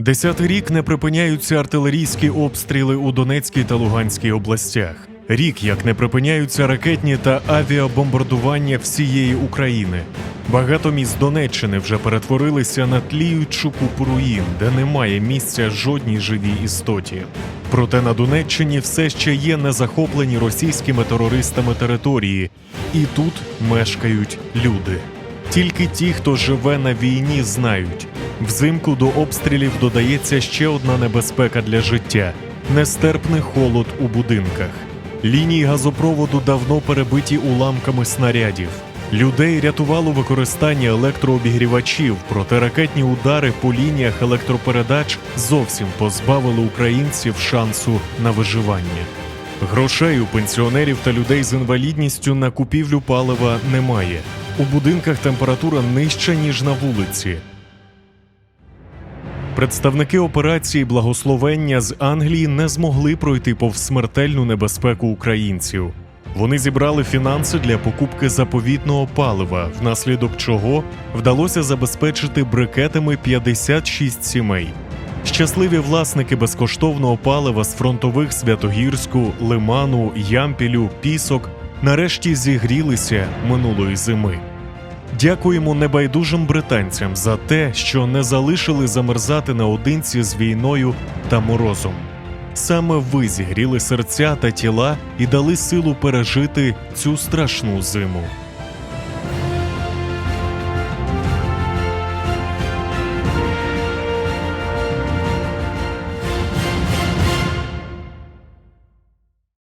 Десятий рік не припиняються артилерійські обстріли у Донецькій та Луганській областях. Рік як не припиняються ракетні та авіабомбардування всієї України. Багато міст Донеччини вже перетворилися на тліючу купу руїн, де немає місця жодній живій істоті. Проте на Донеччині все ще є незахоплені російськими терористами території, і тут мешкають люди. Тільки ті, хто живе на війні, знають. Взимку до обстрілів додається ще одна небезпека для життя нестерпний холод у будинках. Лінії газопроводу давно перебиті уламками снарядів. Людей рятувало використання електрообігрівачів, проте ракетні удари по лініях електропередач зовсім позбавили українців шансу на виживання. Грошей у пенсіонерів та людей з інвалідністю на купівлю палива немає. У будинках температура нижча, ніж на вулиці. Представники операції благословення з Англії не змогли пройти повз смертельну небезпеку українців. Вони зібрали фінанси для покупки заповітного палива, внаслідок чого вдалося забезпечити брикетами 56 сімей. Щасливі власники безкоштовного палива з фронтових Святогірську, Лиману, Ямпілю, Пісок нарешті зігрілися минулої зими. Дякуємо небайдужим британцям за те, що не залишили замерзати наодинці з війною та морозом. Саме ви зігріли серця та тіла і дали силу пережити цю страшну зиму.